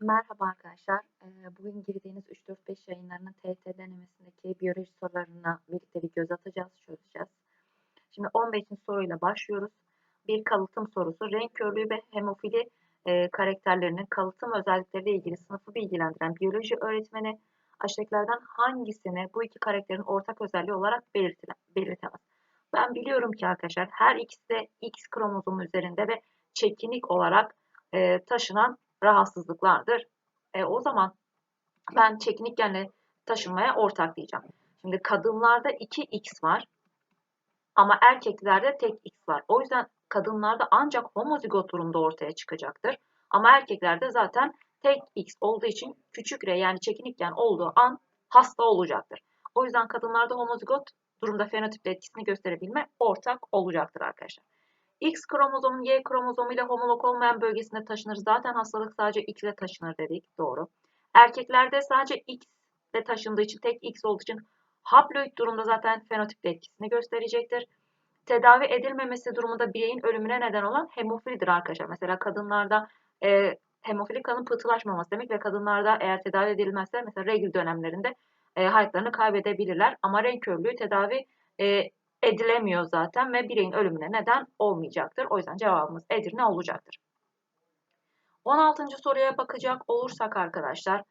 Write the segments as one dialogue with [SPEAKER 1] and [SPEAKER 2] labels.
[SPEAKER 1] Merhaba arkadaşlar. Ee, Bugün girdiğiniz 3-4-5 yayınlarının TYT denemesindeki biyoloji sorularına birlikte bir göz atacağız, çözeceğiz. Şimdi 15. soruyla başlıyoruz. Bir kalıtım sorusu. Renk körlüğü ve hemofili e, karakterlerinin kalıtım özellikleriyle ilgili sınıfı bilgilendiren biyoloji öğretmeni aşağıdakilerden hangisini bu iki karakterin ortak özelliği olarak belirtilen- belirtemez? Ben biliyorum ki arkadaşlar her ikisi de X kromozomu üzerinde ve çekinik olarak e, taşınan rahatsızlıklardır. E, o zaman ben çekinik genle taşınmaya ortak diyeceğim. Şimdi kadınlarda 2x var ama erkeklerde tek x var. O yüzden kadınlarda ancak homozigot durumda ortaya çıkacaktır. Ama erkeklerde zaten tek x olduğu için küçük r yani çekinik gen olduğu an hasta olacaktır. O yüzden kadınlarda homozigot durumda fenotipte etkisini gösterebilme ortak olacaktır arkadaşlar. X kromozomun Y kromozomu ile homolog olmayan bölgesinde taşınır. Zaten hastalık sadece X ile taşınır dedik. Doğru. Erkeklerde sadece X ile taşındığı için tek X olduğu için haploid durumda zaten fenotipte etkisini gösterecektir. Tedavi edilmemesi durumunda bireyin ölümüne neden olan hemofilidir arkadaşlar. Mesela kadınlarda e, hemofili kanın pıhtılaşmaması demek ve kadınlarda eğer tedavi edilmezse mesela regl dönemlerinde e, hayatlarını kaybedebilirler. Ama renk körlüğü tedavi e, edilemiyor zaten ve bireyin ölümüne neden olmayacaktır. O yüzden cevabımız Edirne olacaktır. 16. soruya bakacak olursak arkadaşlar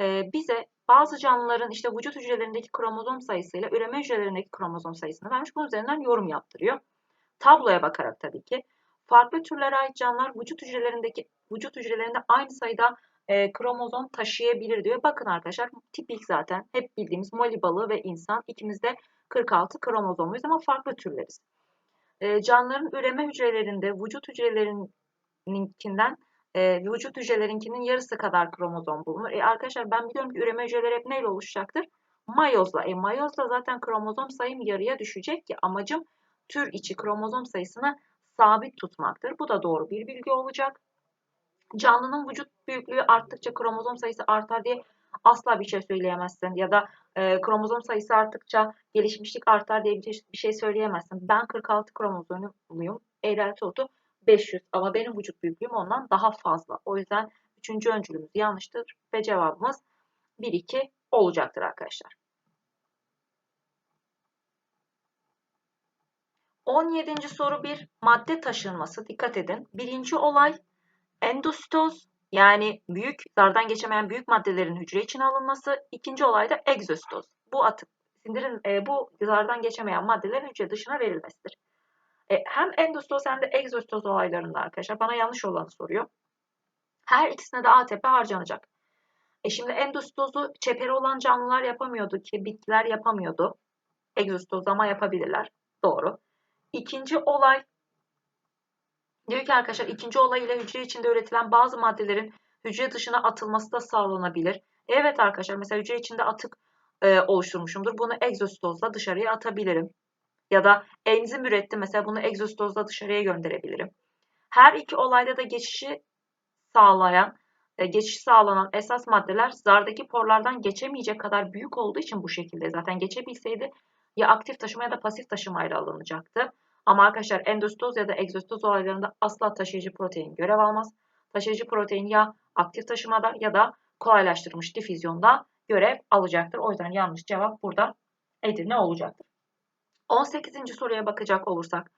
[SPEAKER 1] e, bize bazı canlıların işte vücut hücrelerindeki kromozom sayısıyla üreme hücrelerindeki kromozom sayısını vermiş. Bunun üzerinden yorum yaptırıyor. Tabloya bakarak tabii ki. Farklı türlere ait canlılar vücut hücrelerindeki vücut hücrelerinde aynı sayıda e, kromozom taşıyabilir diyor. Bakın arkadaşlar tipik zaten hep bildiğimiz moli balığı ve insan ikimiz de 46 kromozomluyuz ama farklı türleriz. E, canlıların üreme hücrelerinde vücut hücrelerinkinden e, vücut hücrelerinkinin yarısı kadar kromozom bulunur. E, arkadaşlar ben biliyorum ki üreme hücreleri hep neyle oluşacaktır? Mayozla. E, mayozla zaten kromozom sayım yarıya düşecek ki amacım tür içi kromozom sayısını sabit tutmaktır. Bu da doğru bir bilgi olacak. Canlının vücut büyüklüğü arttıkça kromozom sayısı artar diye asla bir şey söyleyemezsin. Ya da e, kromozom sayısı arttıkça gelişmişlik artar diye bir, bir şey söyleyemezsin. Ben 46 kromozomluyum. Eğrelti otu 500 ama benim vücut büyüklüğüm ondan daha fazla. O yüzden üçüncü öncülümüz yanlıştır ve cevabımız 1-2 olacaktır arkadaşlar. 17. soru bir madde taşınması. Dikkat edin. Birinci olay endositoz yani büyük zardan geçemeyen büyük maddelerin hücre içine alınması. İkinci olay da egzositoz. Bu atık sindirin e, bu zardan geçemeyen maddelerin hücre dışına verilmesidir. E, hem endositoz hem de egzositoz olaylarında arkadaşlar bana yanlış olanı soruyor. Her ikisine de ATP harcanacak. E şimdi endositozu çeperi olan canlılar yapamıyordu ki bitkiler yapamıyordu. Egzositoz ama yapabilirler. Doğru. İkinci olay diyor ki arkadaşlar ikinci olay ile hücre içinde üretilen bazı maddelerin hücre dışına atılması da sağlanabilir. Evet arkadaşlar mesela hücre içinde atık e, oluşturmuşumdur. Bunu egzositozla dışarıya atabilirim. Ya da enzim ürettim mesela bunu egzositozla dışarıya gönderebilirim. Her iki olayda da geçişi sağlayan, e, geçiş sağlanan esas maddeler zardaki porlardan geçemeyecek kadar büyük olduğu için bu şekilde zaten geçebilseydi ya aktif taşıma ya da pasif taşımayla alınacaktı. Ama arkadaşlar endositoz ya da egzositoz olaylarında asla taşıyıcı protein görev almaz. Taşıyıcı protein ya aktif taşımada ya da kolaylaştırılmış difüzyonda görev alacaktır. O yüzden yanlış cevap burada Edirne olacaktır. 18. soruya bakacak olursak,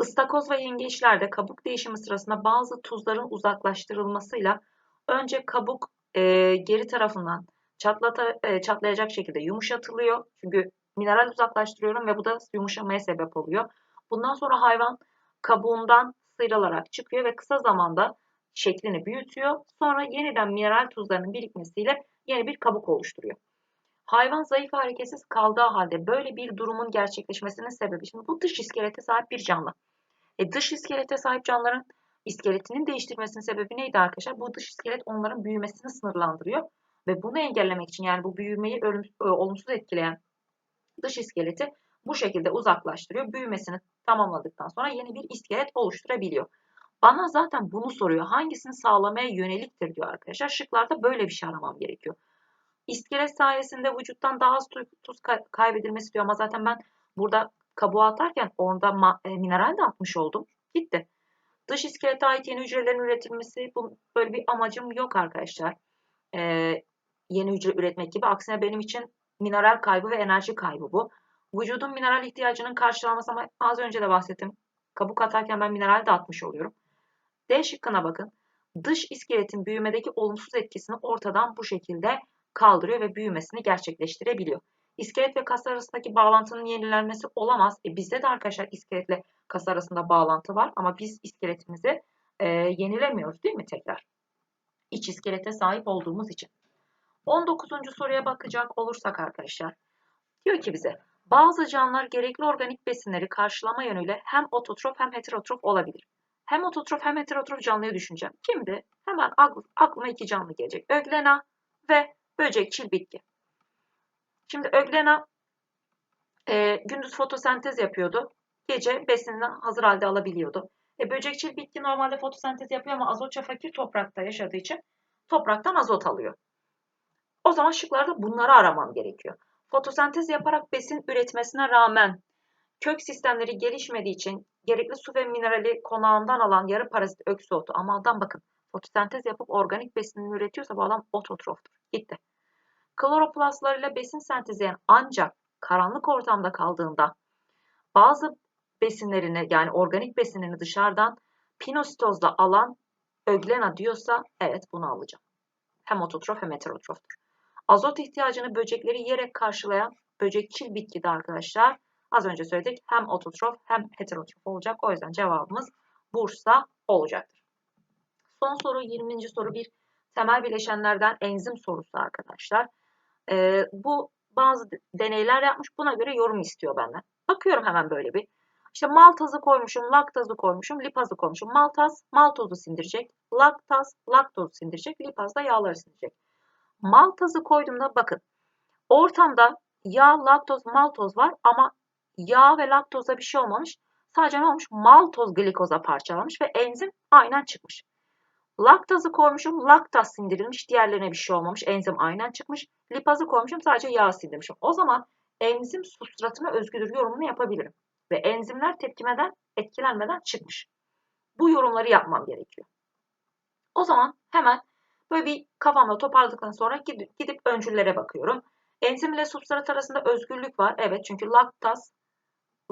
[SPEAKER 1] ıstakoz ve yengeçlerde kabuk değişimi sırasında bazı tuzların uzaklaştırılmasıyla önce kabuk e, geri tarafından çatlata, e, çatlayacak şekilde yumuşatılıyor. Çünkü mineral uzaklaştırıyorum ve bu da yumuşamaya sebep oluyor. Bundan sonra hayvan kabuğundan sıyrılarak çıkıyor ve kısa zamanda şeklini büyütüyor. Sonra yeniden mineral tuzlarının birikmesiyle yeni bir kabuk oluşturuyor. Hayvan zayıf hareketsiz kaldığı halde böyle bir durumun gerçekleşmesinin sebebi şimdi bu dış iskelete sahip bir canlı. E, dış iskelete sahip canlıların iskeletinin değiştirmesinin sebebi neydi arkadaşlar? Bu dış iskelet onların büyümesini sınırlandırıyor ve bunu engellemek için yani bu büyümeyi ölüm, olumsuz etkileyen dış iskeleti bu şekilde uzaklaştırıyor. Büyümesini tamamladıktan sonra yeni bir iskelet oluşturabiliyor. Bana zaten bunu soruyor. Hangisini sağlamaya yöneliktir diyor arkadaşlar. Şıklarda böyle bir şey aramam gerekiyor. İskelet sayesinde vücuttan daha az tuz kaybedilmesi diyor ama zaten ben burada kabuğa atarken orada e, mineral de atmış oldum. Gitti. Dış iskelete ait yeni hücrelerin üretilmesi bu böyle bir amacım yok arkadaşlar. Ee, yeni hücre üretmek gibi. Aksine benim için mineral kaybı ve enerji kaybı bu. Vücudun mineral ihtiyacının karşılanması ama az önce de bahsettim. Kabuk atarken ben mineral de atmış oluyorum. D şıkkına bakın. Dış iskeletin büyümedeki olumsuz etkisini ortadan bu şekilde kaldırıyor ve büyümesini gerçekleştirebiliyor. İskelet ve kas arasındaki bağlantının yenilenmesi olamaz. E bizde de arkadaşlar iskeletle kas arasında bağlantı var ama biz iskeletimizi e, yenilemiyoruz değil mi tekrar? İç iskelete sahip olduğumuz için. 19. soruya bakacak olursak arkadaşlar. Diyor ki bize bazı canlılar gerekli organik besinleri karşılama yönüyle hem ototrof hem heterotrof olabilir. Hem ototrof hem heterotrof canlıyı düşüneceğim. Kimdi? Hemen aklıma iki canlı gelecek. Öglena ve böcekçil bitki. Şimdi öglena e, gündüz fotosentez yapıyordu. Gece besinini hazır halde alabiliyordu. E, böcekçil bitki normalde fotosentez yapıyor ama azotça fakir toprakta yaşadığı için topraktan azot alıyor. O zaman şıklarda bunları aramam gerekiyor. Fotosentez yaparak besin üretmesine rağmen kök sistemleri gelişmediği için gerekli su ve minerali konağından alan yarı parazit öksüotu ama adam bakın fotosentez yapıp organik besinini üretiyorsa bu adam ototroftur. Gitti. Kloroplastlarıyla besin sentezleyen ancak karanlık ortamda kaldığında bazı besinlerini yani organik besinini dışarıdan pinositozla alan öglena diyorsa evet bunu alacağım. Hem ototrof hem heterotroftur. Azot ihtiyacını böcekleri yiyerek karşılayan böcekçil bitkide arkadaşlar az önce söyledik hem ototrof hem heterotrof olacak. O yüzden cevabımız Bursa olacaktır. Son soru 20. soru bir temel bileşenlerden enzim sorusu arkadaşlar. Ee, bu bazı deneyler yapmış buna göre yorum istiyor benden. Bakıyorum hemen böyle bir. İşte maltazı koymuşum, laktazı koymuşum, lipazı koymuşum. Maltaz maltozu sindirecek, laktaz laktozu sindirecek, lipaz da yağları sindirecek. Maltazı koyduğumda bakın ortamda yağ, laktoz, maltoz var ama yağ ve laktozda bir şey olmamış. Sadece ne olmuş? Maltoz glikoza parçalanmış ve enzim aynen çıkmış. Laktazı koymuşum, laktaz sindirilmiş, diğerlerine bir şey olmamış, enzim aynen çıkmış. Lipazı koymuşum, sadece yağ sindirmişim. O zaman enzim substratına özgüdür yorumunu yapabilirim. Ve enzimler tepkimeden, etkilenmeden çıkmış. Bu yorumları yapmam gerekiyor. O zaman hemen böyle bir kafamda toparladıktan sonra gidip, gidip öncüllere bakıyorum. Enzim ile substrat arasında özgürlük var. Evet çünkü laktaz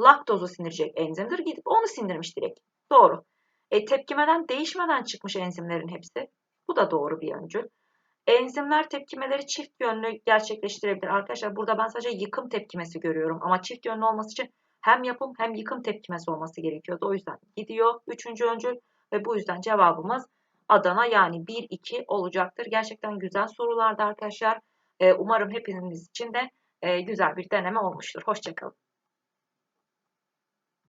[SPEAKER 1] laktozu sindirecek enzimdir. Gidip onu sindirmiş direkt. Doğru. E, tepkimeden değişmeden çıkmış enzimlerin hepsi. Bu da doğru bir öncül. Enzimler tepkimeleri çift yönlü gerçekleştirebilir. Arkadaşlar burada ben sadece yıkım tepkimesi görüyorum. Ama çift yönlü olması için hem yapım hem yıkım tepkimesi olması gerekiyordu. O yüzden gidiyor. Üçüncü öncül ve bu yüzden cevabımız Adana yani 1-2 olacaktır. Gerçekten güzel sorulardı arkadaşlar. E, umarım hepiniz için de e, güzel bir deneme olmuştur. Hoşçakalın.